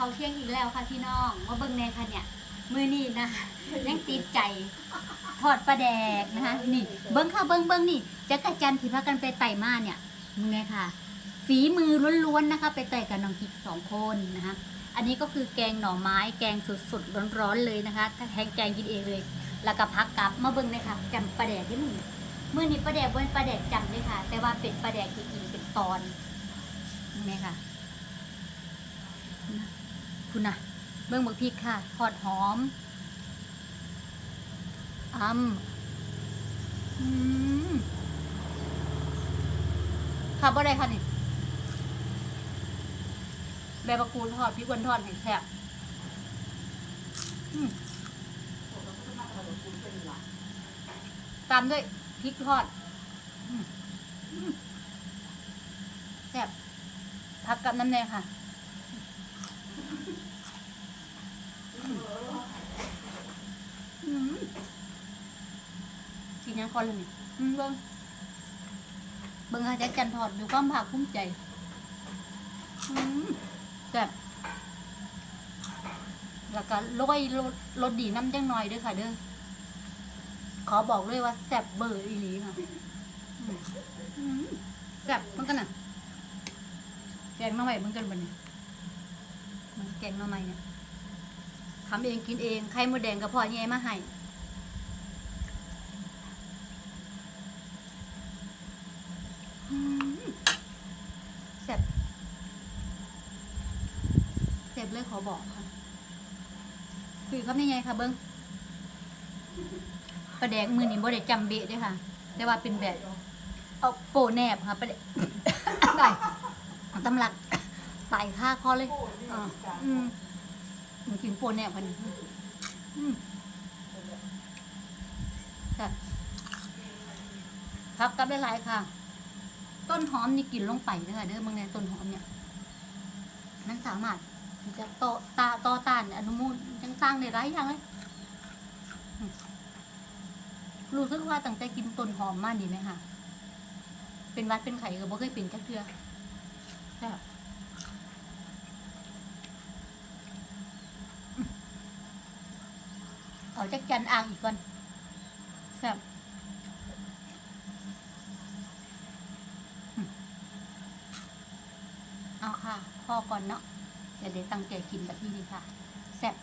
เขาเที่ยงอีกแล้วค่ะพี่น้องมาเบิ่งแน่ค่ะเนี่ยมือนี่นะยังติดใจทอดปลาแดกนะคะนี่ เบิ้งค่ะเบิ้งเบิ้งนี่จักรจันทร์ที่พากันไปไต่มาเนี่ยมึงไงค่ะ ฝีมือล้วนๆนะคะ ไปไต่กับน้องกิ๊กสองคนนะคะอันนี้ก็คือแกงหน่อไม้แกงสดๆร้อนๆเลยนะคะถ้าแทงแกงกินเองเลย แล้วก็พักกลับมาเบิ้งเลยค่ะจำปลาแดกที่มึงมือนี้ปลาแดกบนปลาแดกจำเลยค่ะ แต่ว่าเป็นปลาแดกที่กินเป็นตอนนี่ค่ะ คุณนะเบิ้องบักพริกค่ะทอดหอมอ้ำอืมค่ะบ่ได้ค่ะนี่ใบมะกรูดทอดพริกวันทอดให้แซ่บตามด้วยพริกทอดแซ่บผักกับน้ำแดงค่ะ กินยังก่อนเลยนี่อืมเบิ้งเบิ้งค่ะแจ็คจันทอดดูความภาคภูมิใจอืมแซ่บแล้วก็โรยรสรสดีน้ำจังหน่อยด้วยค่ะเด้อขอบอกเลยว่าแซ่บเบอร์อีหลีค่ะอืมแซ่บมันกันน่ะแกงน้ำใหม่มันกันบันนี้มันแกงน้ำใหม่เนี่ยทำเองกินเองไข่มดแดงกับพ่อแย่มาให้อืมแซ่บแซ่บ เลยขอบอกค่ะคือคำยังไงค่ะเบิ้งปลาแดกมือนี่บ่ได้จำเบะเด้อค่ะ แต่ว่าเป็นแบบเอาโปะแนบค่ะปลาแดกไก่ตำลักไตค่าคอเลยอ่าอืมมันกินโปะแนบกันอืมค่ะพับกับได้หลายค่ะ ต้นหอมนี่กินลงไปเด้อค่ะเด้อบางในต้นหอมเนี่ยมันสามารถที่ จะโตตาต่อต้านอนุมูลยังตั้งได้หลายอย่างเลยรู้สึกว่าตั้งแต่กินต้นหอมมาดีไหมคะเป็นหวัดเป็นไข่ก็บ่เคยเป็นจักเทื่อแซ่บอืมเอาจักจันอ่างอีกก่อนแซ่บอืมเอาค่ะ พอก่อนเนาะ เดี๋ยวเดี๋ยวตั้งใจกินแบบนี้ดีค่ะแซ่บ